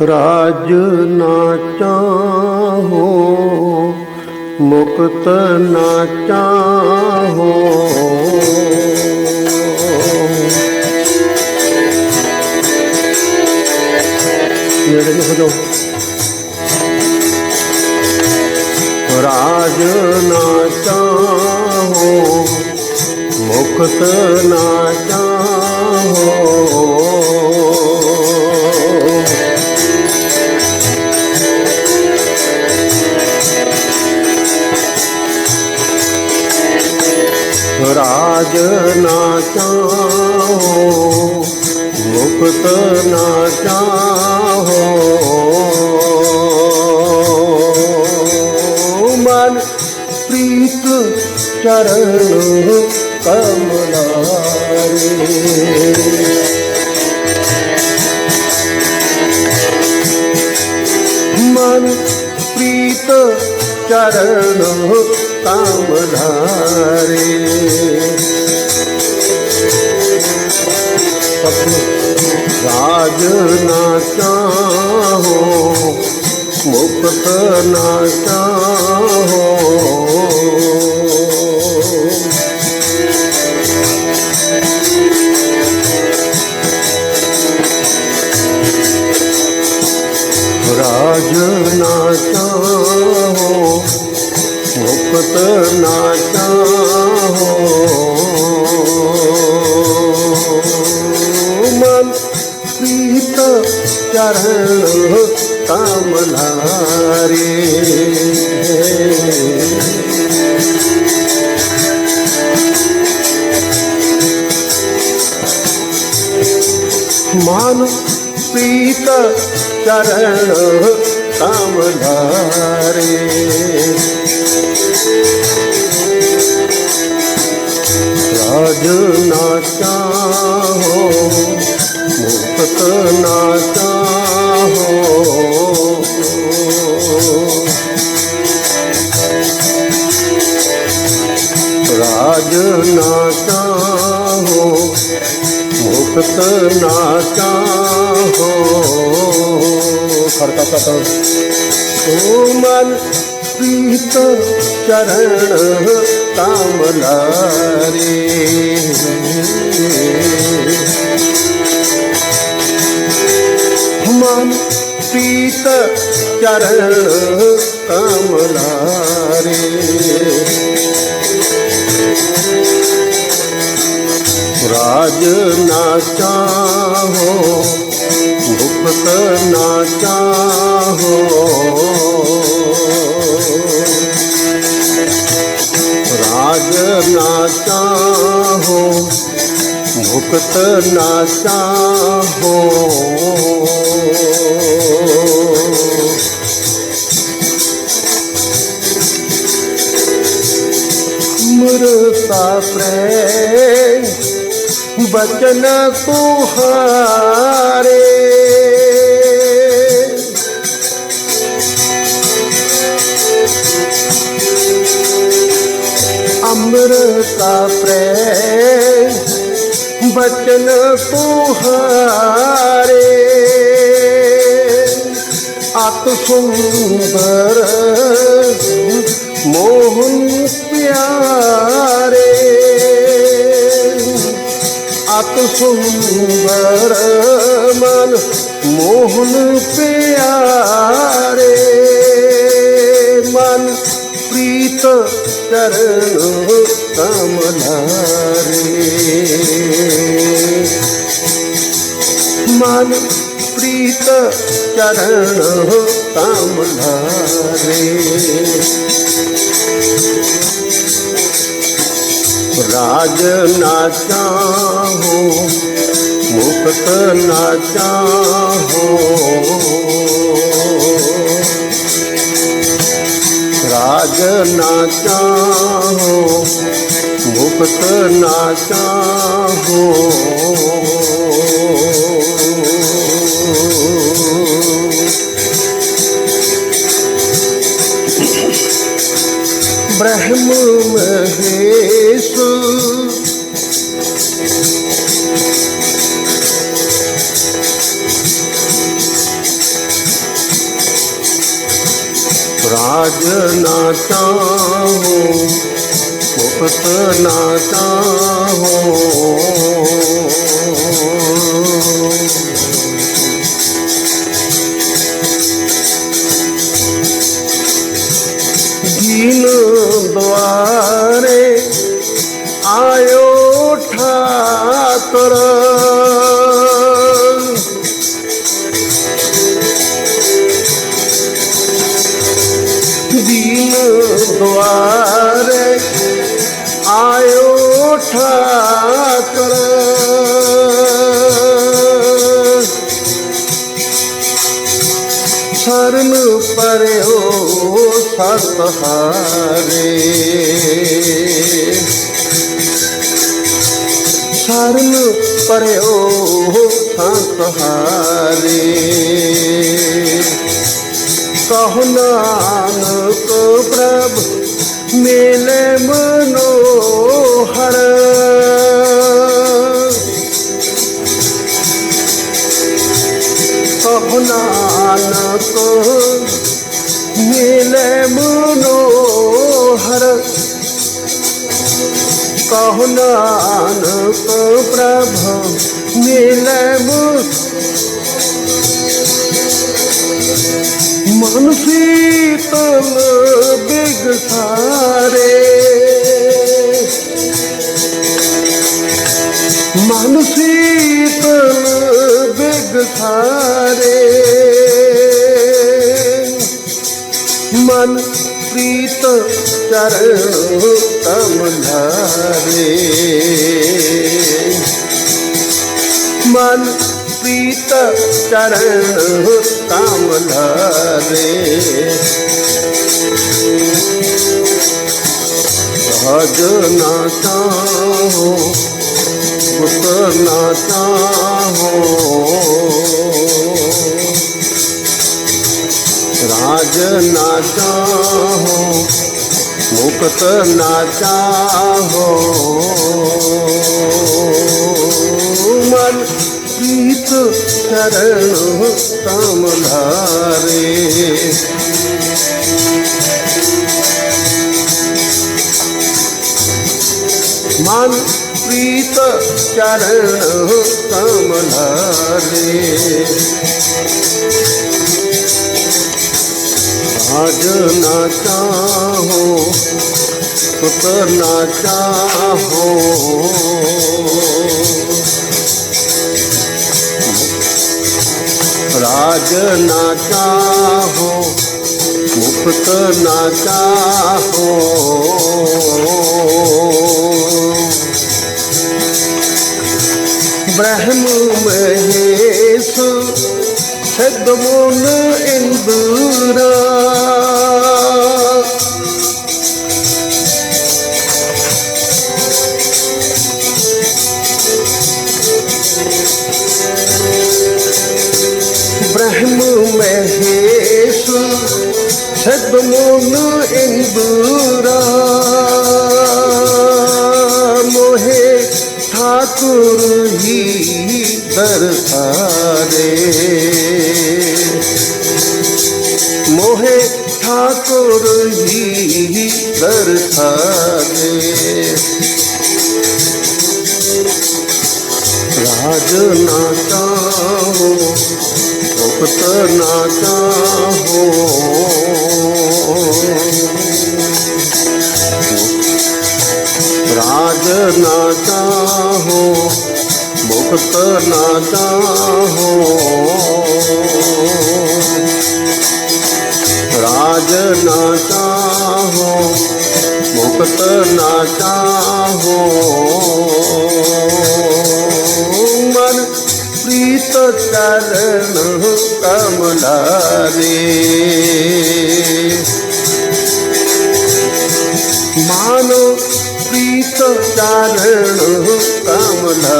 ਰਾਜ ਨਾ ਚਾਹੋ, ਮੁਕਤ ਨਾ ਚਾਹੋ। ਨੇੜੇ ਨੂੰ ਹੋ ਜਾਓ। ਰਾਜ ਨਾ ਚਾਹੋ, ਮੁਕਤ ਨਾ ਚਾਹੋ। ਰਾਜ ਨਾ ਚਾਹੋ ਮੁਕਤ ਨਾ ਚਾਹੋ ਮਨ ਪ੍ਰੀਤ ਚਰਨ ਕਮਲਾਰੇ ਮਨ ਪ੍ਰੀਤ ਨਾ ਚਾਹੋ ਰਾਜ ਨਾ ਚਾਹੋ ਮੁਕਤ ਨਾ ਚਾਹੋ ਮਨ ਪ੍ਰੀਤ ਚਰਨ ਕਮਲਾਰੇ ਮਨ ਪ੍ਰੀਤ ਚਰਨ ਕਮਲਾਰੇ ਰਾਜ ਨਾ ਚਾਹੋ ਮੁਕਤ ਨਾ ਚਾਹੋ ਖੜਕਾ ਕਾ ਓ ਮਨ ਪ੍ਰੀਤ ਚਰਨ ਕਮਲਾਰੇ ਮਨ ਪ੍ਰੀਤ ਚਰਨ ਕਮਲਾਰੇ ਰਾਜ ਨਾ ਚਾਹੋ, ਮੁਕਤ ਨਾ ਰਾਜ ਨਾ ਚਾਹੋ ਮੁਕਤ ਨਾ ਚਾਹੋ ਮਰਤਾ ਪ੍ਰੇਮ ਬਚਨ ਤੁਹਾਰੇ ਬਚਨ ਤੁਹਾਰੇ ਅਤ ਸੁੰਦਰ ਮੋਹਨ ਪਿਆਰੇ। ਅਤ ਸੁੰਦਰ ਮਨ ਮੋਹਨ ਪਿਆਰੇ। ਮਨ ਪ੍ਰੀਤ ਚਰਨ ਕਮਲਾਰੇ ਮਨ ਪ੍ਰੀਤ ਚਰਨ ਕਮਲਾਰੇ ਰਾਜ ਨਾ ਚਾਹੋ, ਮੁਕਤ ਨਾ ਚਾਹੋ। ਰਾਜ ਨਾ ਚਾਹੋ, ਮੁਕਤ ਨਾ ਚਾਹੋ। ब्रह्म महेशु राज नाता हो मुक्त नाता हो सतहारे शरण परो सतहारे कहो नानक प्रभु मेले मनोहर कहो नानक मेले मनोहर कहो नानक प्रभु मेले मन शीतल बिग सारे मन शीतल बिग ਪ੍ਰੀਤ ਚਰਨ ਤਮ ਧਾਰੇ। ਮਨ ਪ੍ਰੀਤ ਚਰਨ ਤਮ ਧਾਰੇ। ਸਹਜ ਨਾ ਚਾਹੋ ਗੁਰ राज ना चाहो मुक्त ना चाहो मन प्रीत चरण कमलारे मन प्रीत चरण कमलारे ਹਜ ਨਾ ਚਾਹੋ ਪੁੱਤਰ ਨਾ ਚਾਹੋ ਰਾਜ ਨਾ ਚਾਹੋ ਮੁਕਤ ਨਾ ਚਾਹੋ ਬ੍ਰਹਮ ਮਹੇਸ਼ ਸਦਮੁਨ ਇੰਦੁਰਾ सदमुन इंदुरा मोहे ठाकुर ही दरसारे मोहे ठाकुर ही दरसारे ਨਾ ਚਾਹੋ ਮੁਕਤ ਨਾ ਚਾਹੋ ਰਾਜ ਨਾ ਚਾਹੋ ਮੁਕਤ ਨਾ ਚਾਹੋ ਮਨ ਪ੍ਰੀਤ ਕਰਨ ਕਮਲਾ ਰੇ। प्रीत चारण कमलारे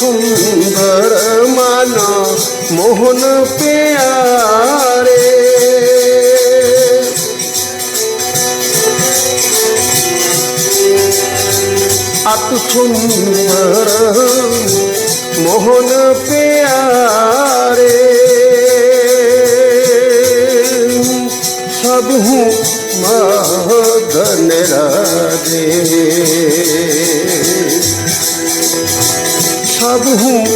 ਅਤ ਸੁੰਦਰ ਮਨ ਮੋਹਨ ਪਿਆਰੇ ਅਤ ਸੁੰਦਰ ਮੋਹਨ ਸਭ ਹੂੰ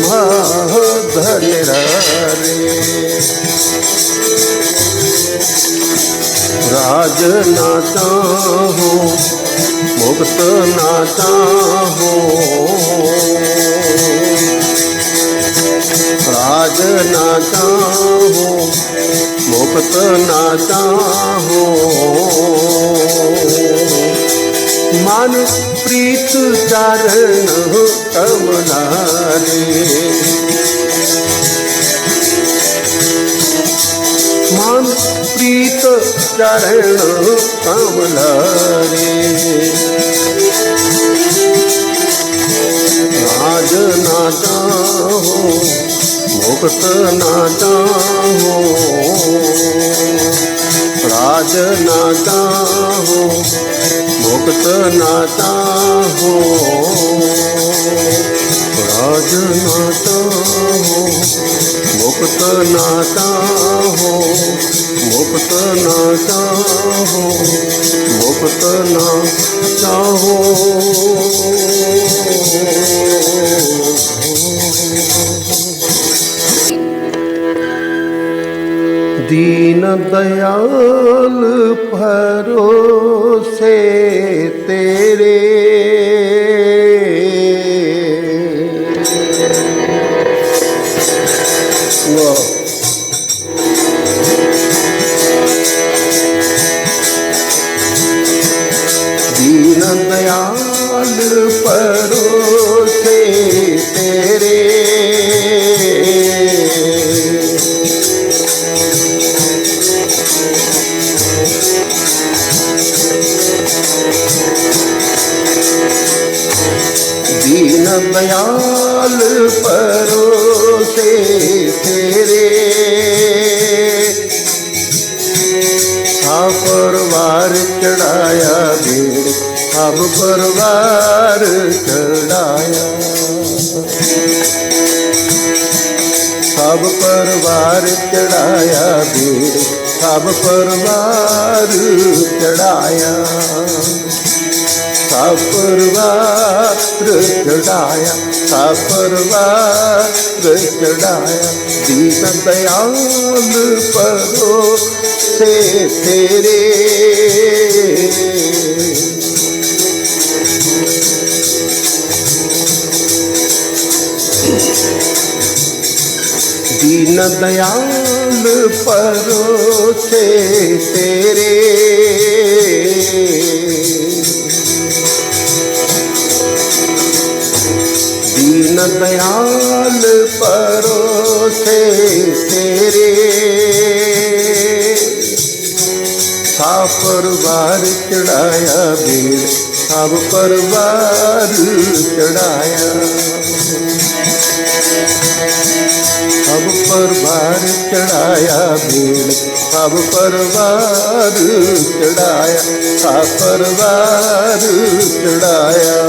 ਮਦਨ ਰਾਜੇ ਰਾਜ ਨਾ ਚਾਹੋ ਮੁਕਤ ਨਾ ਚਾਹੋ ਰਾਜ ਨਾ ਚਾਹੋ ਮੁਕਤ ਨਾ ਚਾਹੋ ਮਨ ਪ੍ਰੀਤ ਚਰਨ ਕਮਲਾਰੇ ਮਨ ਪ੍ਰੀਤ ਚਰਨ ਕਮਲਾਰੇ ਰਾਜ ਨਾ ਚਾਹੋ ਮੁਕਤ ਨਾ ਚਾਹੋ ਰਾਜ ਨਾ ਚਾਹੋ ਮੁਕਤ ਨਾ ਚਾਹੋ ਰਾਜ ਨਾ ਚਾਹੋ ਮੁਕਤ ਨਾ ਚਾਹੋ ਮੁਕਤ ਨਾ ਚਾਹੋ ਮੁਕਤ ਨਾ ਚਾਹੋ दीन दयाल भरोसे तेरे ਤੇ ਫੇਰੇ ਆ ਚੜਾਇਆ ਵੀਰ ਆਪ ਪਰਵਾਰ ਸਭ ਪਰਵਾਰ ਚੜਾਇਆ ਵੀਰ ਸਭ ਪਰਵਾਰ ਚੜਾਇਆ। ਸਭ ਪਰਵਾਰ ਚੜਾਇਆ। ਸਾ ਪਰਵਾਰ ਚੜਾਇਆ ਦੀਨ ਦਇਆਲ ਪਰੋ ਸੇ ਤੇਰੇ ਦੀਨ ਦਇਆਲ ਪਰੋਸੇ ਤੇਰੇ ਪਰਵਾਰ ਚੜਾਇਆ ਬੀੜ ਸਭ ਪਰਵਾਰ ਚੜਾਇਆ। ਸਭ ਪਰਵਾਰ ਚੜਾਇਆ ਭੀੜ ਸਭ ਪਰਵਾਰ ਚੜਾਇਆ, ਸਭ ਪਰਵਾਰ ਚੜਾਇਆ।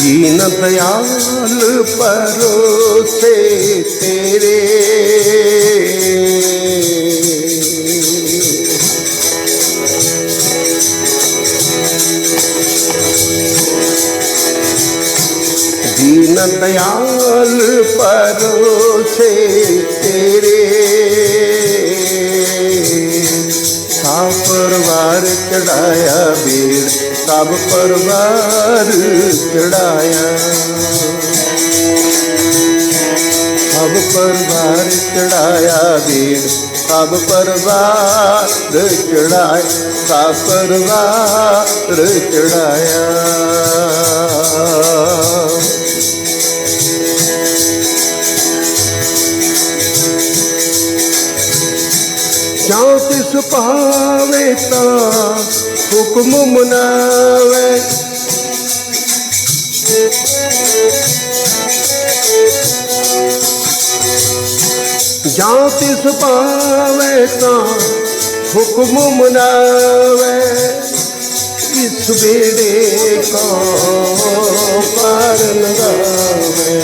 दीन दयाल परोसे तेरे दीन दयाल परोसे तेरे सापरवार चढ़ाया बेड़ा ਸਭ ਪਰਵਾਰ ਚੜਾਇਆ। ਸਭ ਪਰਵਾਰ ਚੜਾਇਆ ਵੀਰ, ਸਭ ਪਰਵਾਰ ਚੜਾਇਆ, ਸਭ ਪਰਵਾਰ ਚੜਾਇਆ। ਜਾਂ ਤਿਸ ਭਾਵੇ ਤਾਂ ਹੁਕਮ ਮਨਾਵੇ ਜਾਂ ਤਿਸ ਭਾਵੇ ਤਾਂ ਹੁਕਮ ਮਨਾਵੇ ਇਸ ਵੇੜੇ ਕੋ ਪਾਰ ਲਗਾਵੇ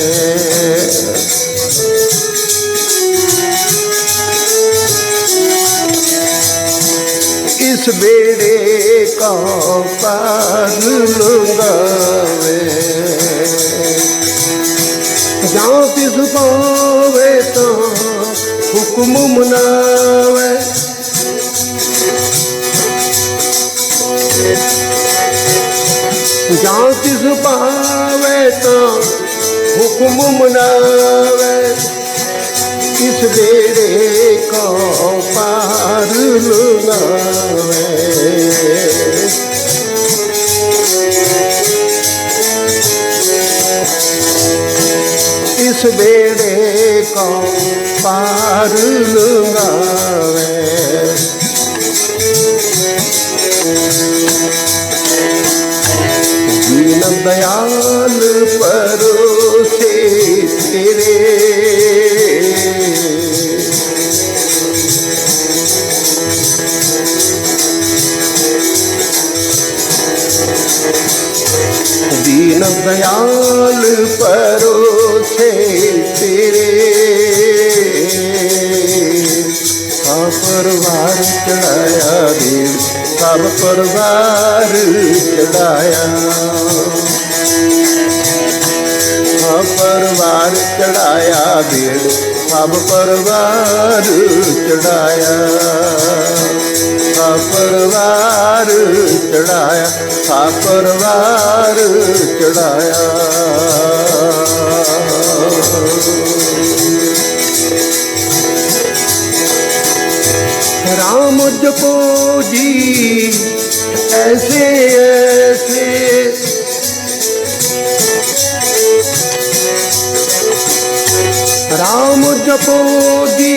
ਇਸ ਬੇੜੇ ਕਾ ਪਾਰ ਲੰਗਾਵੇ। ਜਾਂ ਤਿਸ ਪਾਵੇ ਤਾਂ ਹੁਕਮ ਮਨਾਵੇ। ਜਾਂ ਤਿਸ ਪਾਵੇ ਤਾਂ ਹੁਕਮ ਮਨਾਵੇ। ਇਸ ਬੇੜੇ ਕੋ ਪਾਰ ਲੁਨਾਵੇ ਇਸ ਬੇੜੇ ਕੋ ਪਾਰ ਲੁਨਾਵੇ ਦੀਨ ਦਇਆਲ ਪਰਵਾਰ ਚੜਾਇਆ ਬੇੜ, ਸਭ ਪਰਵਾਰ ਚੜਾਇਆ। ਸਭ ਪਰਵਾਰ ਚੜਾਇਆ, ਸਭ ਪਰਵਾਰ ਚੜਾਇਆ। ਰਾਮ ਜਪੋ ਜੀ, ਐਸੇ ਐਸੇ জপদি